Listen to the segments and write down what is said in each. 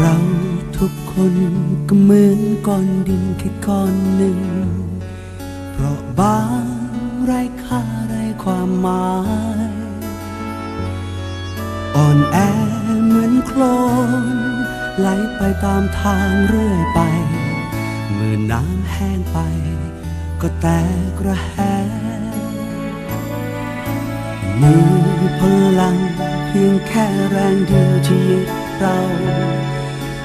เราทุกคนก็เหมือนก้อนดินแค่ก้อนหนึ่ง เพราะบางไรค่าไรความหมาย อ่อนแอเหมือนโคลนไหลไปตามทางเรื่อยไป เมื่อน้ำแห้งไป ก็แตกระแหงมีพลังเพียงแค่แรงเดียวที่ยึดเรา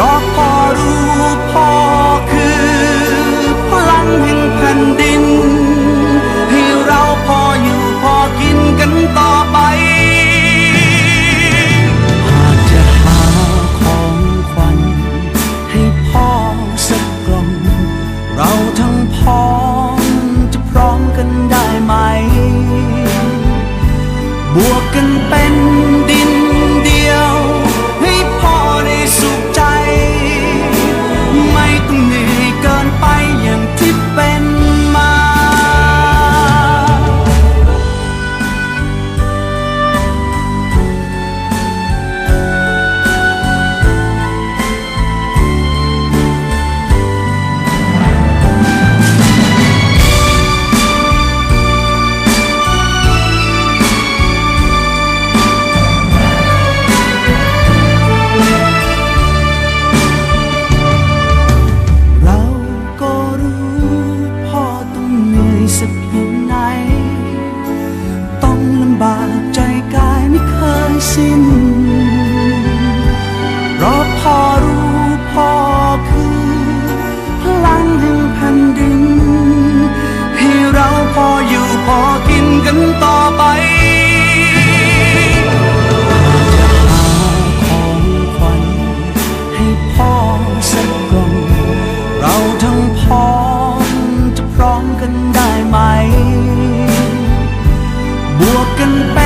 เพราะพ่อรู้พ่อคือพลังแห่งแผ่นดิน ให้เราพออยู่พอกินกันต่อไป หากจะหาของขวัญให้พ่อสักกล่อง เราทั้งพ้อจะพร้อมกันได้ไหม บวกกันเป็น broken